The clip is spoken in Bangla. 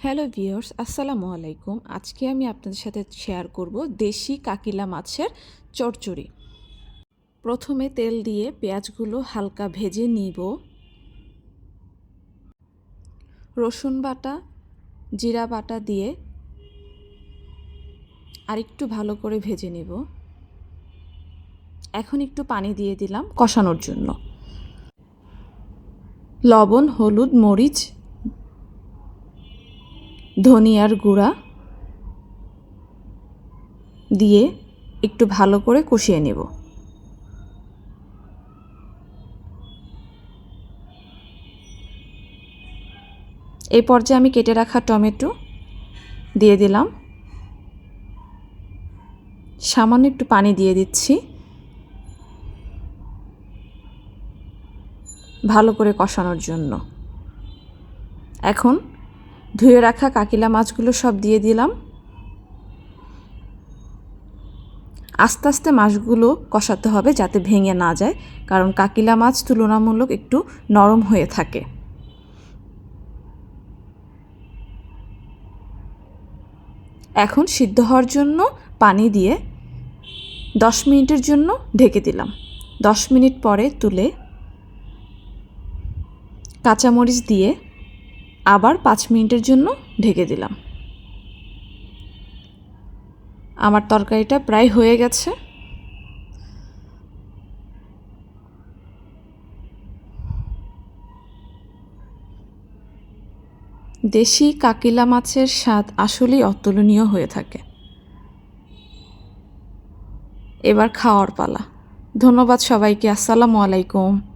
হ্যালো ভিওর্স আসসালামু আলাইকুম। আজকে আমি আপনাদের সাথে শেয়ার করব দেশি কাকিলা মাছের চচ্চড়ি প্রথমে তেল দিয়ে পেঁয়াজগুলো হালকা ভেজে নিব। রসুন বাটা, জিরা বাটা দিয়ে আরেকটু ভালো করে ভেজে নিব। এখন একটু পানি দিয়ে দিলাম কষানোর জন্য। লবণ, হলুদ, মরিচ ধনিয়ার গুঁড়া দিয়ে একটু ভালো করে কষিয়ে নেব। এই পর্যায়ে আমি কেটে রাখা টমেটো দিয়ে দিলাম। সামান্য একটু পানি দিয়ে দিচ্ছি। ভালো করে কষানোর জন্য। এখন ধুয়ে রাখা কাকিলা মাছগুলো সব দিয়ে দিলাম। আস্তে আস্তে মাছগুলো কষাতে হবে যাতে ভেঙে না যায়, কারণ কাকিলা মাছ তুলনামূলক একটু নরম হয়ে থাকে। এখন সিদ্ধ হওয়ার জন্য পানি দিয়ে দশ মিনিটের জন্য ঢেকে দিলাম। দশ মিনিট পরে তুলে কাঁচামরিচ দিয়ে আবার পাঁচ মিনিটের জন্য ঢেকে দিলাম। আমার তরকারিটা প্রায় হয়ে গেছে। দেশি কাকিলা মাছের স্বাদ আসলেই অতুলনীয় হয়ে থাকে। এবার খাওয়ার পালা। ধন্যবাদ সবাইকে। আসসালামু আলাইকুম।